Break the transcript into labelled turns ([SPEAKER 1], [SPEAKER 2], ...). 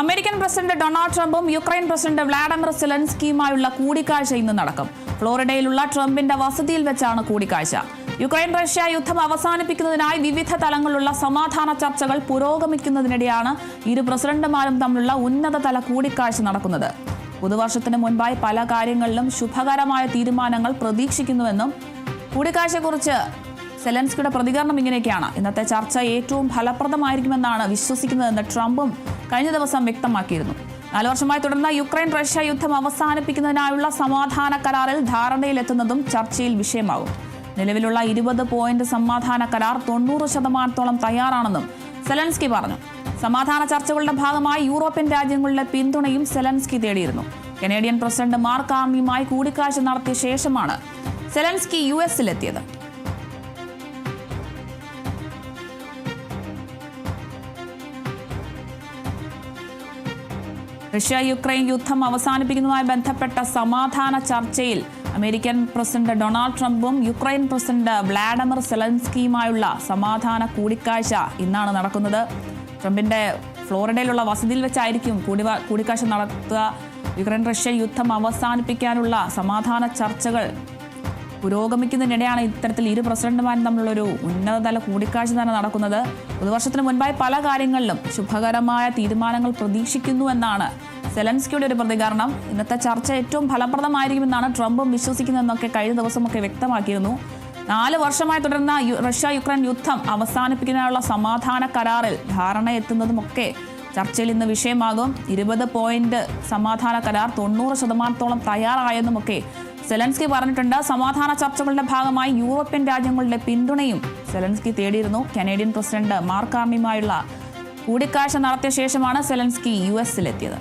[SPEAKER 1] American president Donald ട്രംപും Ukraine president Vladimir സെലൻസ്കിയുമായുള്ള കൂടിക്കാഴ്ച ഇന്ന് നടക്കും. ഫ്ലോറിഡയിലുള്ള ട്രംപിന്റെ വസതിയിൽ വെച്ചാണ് കൂടിക്കാഴ്ച. യുക്രൈൻ റഷ്യ യുദ്ധം അവസാനിപ്പിക്കുന്നതിനായി വിവിധ തലങ്ങളിലുള്ള സമാധാന ചർച്ചകൾ പുരോഗമിക്കുന്നതിനിടെയാണ് ഇരു പ്രസിഡന്റുമാരും തമ്മിലുള്ള ഉന്നതതല കൂടിക്കാഴ്ച നടക്കുന്നത്. പുതുവർഷത്തിന് മുൻപായി പല കാര്യങ്ങളിലും ശുഭകരമായ തീരുമാനങ്ങൾ പ്രതീക്ഷിക്കുന്നുവെന്നും കൂടിക്കാഴ്ചയെക്കുറിച്ച് സെലൻസ്കിയുടെ പ്രതികരണം ഇങ്ങനെയൊക്കെയാണ്. ഇന്നത്തെ ചർച്ച ഏറ്റവും ഫലപ്രദമായിരിക്കുമെന്നാണ് വിശ്വസിക്കുന്നതെന്ന് ട്രംപും കഴിഞ്ഞ ദിവസം വ്യക്തമാക്കിയിരുന്നു. നാല് വർഷമായി തുടർന്ന യുക്രൈൻ റഷ്യ യുദ്ധം അവസാനിപ്പിക്കുന്നതിനായുള്ള സമാധാന കരാറിൽ ധാരണയിലെത്തുന്നതും ചർച്ചയിൽ വിഷയമാകും. നിലവിലുള്ള ഇരുപത് പോയിന്റ് സമാധാന കരാർ തൊണ്ണൂറ് ശതമാനത്തോളം തയ്യാറാണെന്നും സെലൻസ്കി പറഞ്ഞു. സമാധാന ചർച്ചകളുടെ ഭാഗമായി യൂറോപ്യൻ രാജ്യങ്ങളുടെ പിന്തുണയും സെലൻസ്കി തേടിയിരുന്നു. കനേഡിയൻ പ്രസിഡന്റ് മാർക്ക് ആർമിയുമായി കൂടിക്കാഴ്ച നടത്തിയ ശേഷമാണ് സെലൻസ്കി യു എസിലെത്തിയത്. റഷ്യ യുക്രൈൻ യുദ്ധം അവസാനിപ്പിക്കുന്നതുമായി ബന്ധപ്പെട്ട സമാധാന ചർച്ചയിൽ അമേരിക്കൻ പ്രസിഡന്റ് ഡൊണാൾഡ് ട്രംപും യുക്രൈൻ പ്രസിഡന്റ് വ്ളാഡിമിർ സെലൻസ്കിയുമായുള്ള സമാധാന കൂടിക്കാഴ്ച ഇന്നാണ് നടക്കുന്നത്. ട്രംപിന്റെ ഫ്ലോറിഡയിലുള്ള വസതിയിൽ വെച്ചായിരിക്കും കൂടി കൂടിക്കാഴ്ച നടത്തുക. യുക്രൈൻ റഷ്യ യുദ്ധം അവസാനിപ്പിക്കാനുള്ള സമാധാന ചർച്ചകൾ പുരോഗമിക്കുന്നതിനിടെയാണ് ഇത്തരത്തിൽ ഇരു പ്രസിഡന്റുമാരും തമ്മിലുള്ളൊരു ഉന്നതതല കൂടിക്കാഴ്ച തന്നെ നടക്കുന്നത്. പുതുവർഷത്തിന് മുൻപായി പല കാര്യങ്ങളിലും ശുഭകരമായ തീരുമാനങ്ങൾ പ്രതീക്ഷിക്കുന്നു എന്നാണ് സെലൻസ്കിയുടെ ഒരു പ്രതികരണം. ഇന്നത്തെ ചർച്ച ഏറ്റവും ഫലപ്രദമായിരിക്കുമെന്നാണ് ട്രംപും വിശ്വസിക്കുന്നതെന്നൊക്കെ കഴിഞ്ഞ ദിവസമൊക്കെ വ്യക്തമാക്കിയിരുന്നു. നാല് വർഷമായി തുടർന്ന റഷ്യ യുക്രൈൻ യുദ്ധം അവസാനിപ്പിക്കുന്നതിനുള്ള സമാധാന കരാറിൽ ധാരണ എത്തുന്നതുമൊക്കെ ചർച്ചയിൽ ഇന്ന് വിഷയമാകും. ഇരുപത് പോയിന്റ് സമാധാന കരാർ തൊണ്ണൂറ് ശതമാനത്തോളം തയ്യാറായെന്നുമൊക്കെ സെലൻസ്കി പറഞ്ഞിട്ടുണ്ട് സമാധാന ചർച്ചകളുടെ ഭാഗമായി യൂറോപ്യൻ രാജ്യങ്ങളുടെ പിന്തുണയും സെലൻസ്കി തേടിയിരുന്നു. കനേഡിയൻ പ്രസിഡന്റ് മാർക്കാമിയുമായുള്ള കൂടിക്കാഴ്ച നടത്തിയ ശേഷമാണ് സെലൻസ്കി യു എസിലെത്തിയത്.